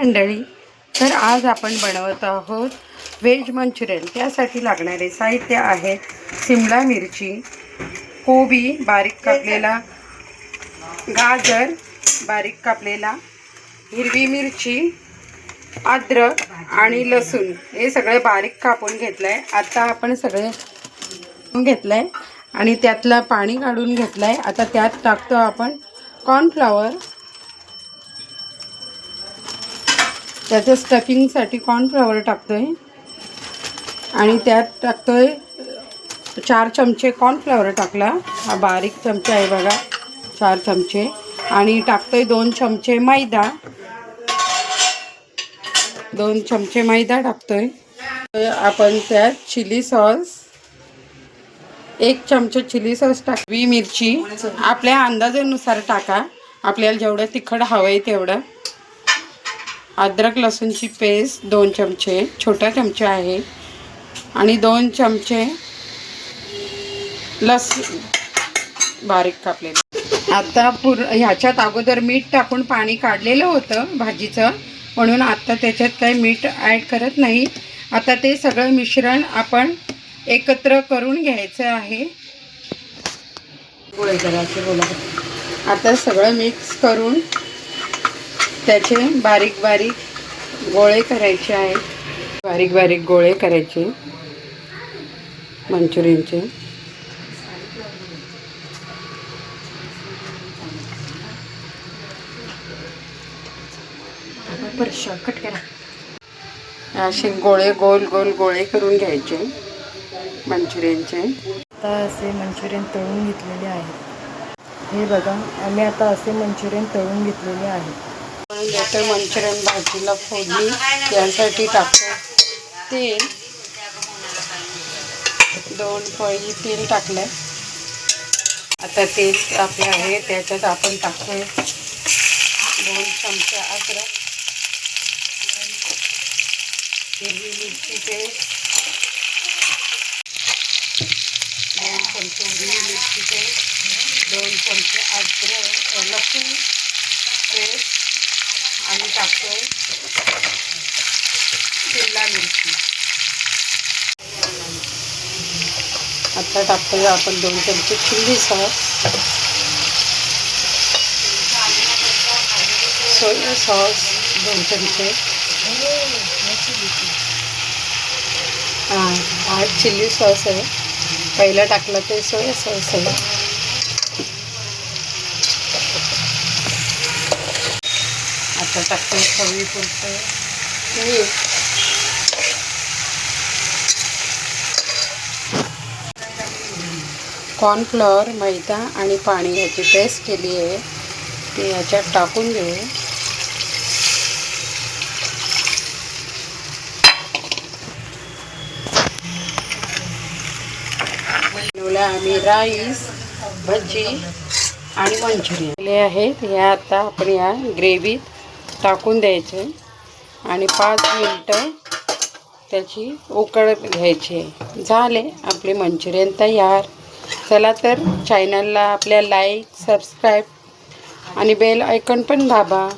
मंडळी तर आज आपण बनवत आहोत व्हेज मंचुरियन. त्यासाठी लागणारे साहित्य आहेत सिमला मिरची कोबी बारीक कापलेला गाजर बारीक कापलेला हिरवी मिरची अद्रक आणि लसूण. हे सगळे बारीक कापून घेतलं आहे आता आपण सगळे घेतलं आहे आणि त्यातलं पाणी काढून घेतलं आहे आता त्यात टाकतो आपण कॉर्नफ्लॉवर त्याच्या स्टफिंगसाठी कॉर्नफ्लॉवर टाकतो आहे आणि त्यात टाकतो आहे चार चमचे कॉर्नफ्लॉवर टाकला. हा बारीक चमचा आहे बघा चार चमचे. आणि टाकतो आहे दोन चमचे मैदा. दोन चमचे मैदा टाकतो आहे आपण त्यात चिली सॉस एक चमचा चिली सॉस टाकवी मिरची. आपल्या अंदाजानुसार टाका. आपल्याला जेवढं तिखट हवं आहे तेवढं. अद्रक लसूणची पेस्ट दोन चमचे छोटा चमचा आहे. आणि दोन चमचे लस बारीक कापलेले. आता पुर ह्याच्यात अगोदर मीठ टाकून पाणी काढलेलं होतं भाजीचं. म्हणून आत्ता त्याच्यात काही मीठ ॲड करत नाही. आता ते सगळं मिश्रण आपण एकत्र करून घ्यायचं आहे. गोळे करायचे बोला आता सगळं मिक्स करून त्याचे बारीक बारीक गोळे करायचे आहेत बारीक बारीक गोळे करायचे. मंचुरियनचे. कट करा. असे गोळे गोल गोल गोळे करून घ्यायचे. मंचुरियनचे. आता असे मंचुरियन तळून घेतलेले आहेत. हे बघा आम्ही आता असे मंचुरियन तळून घेतलेले आहेत. आपण आता मंचुरियन भाजीला फोडणी यासाठी टाकतो तेल. दोन पळी तेल टाकलं आता तेल आपलं आहे त्याच्यात आपण टाकतोय दोन चमचे अद्रक. हिरवी मिरची दोन चमचे हिरवी मिरची दोन चमचे अद्रक. लसूण पेस्ट. आणि टाकतोय. शिमला मिरची. आता टाकतोय आपण दोन चमचे चिल्ली सॉस. सोया सॉस दोन चमचे. हां हा चिल्ली सॉस आहे. पहिला टाकला ते सोया सॉस आहे. आता टाकतोय चवी पुरतं. मीठ कॉर्नफ्लॉवर मैदा आणि पाणी याची पेस्ट केली आहे. ती याच्यात टाकून घेऊ. बनवला आम्ही राईस भजी आणि मंचुरियन. केले आहेत. ह्या आता आपण या ग्रेव्हीत टाकून द्यायचे आणि पाच मिनटं त्याची उकळ घ्यायची. झाले आपले मंचुरियन तयार. चला तर चॅनलला आपल्या लाईक सबस्क्राईब आणि बेल आयकॉन पण दाबा.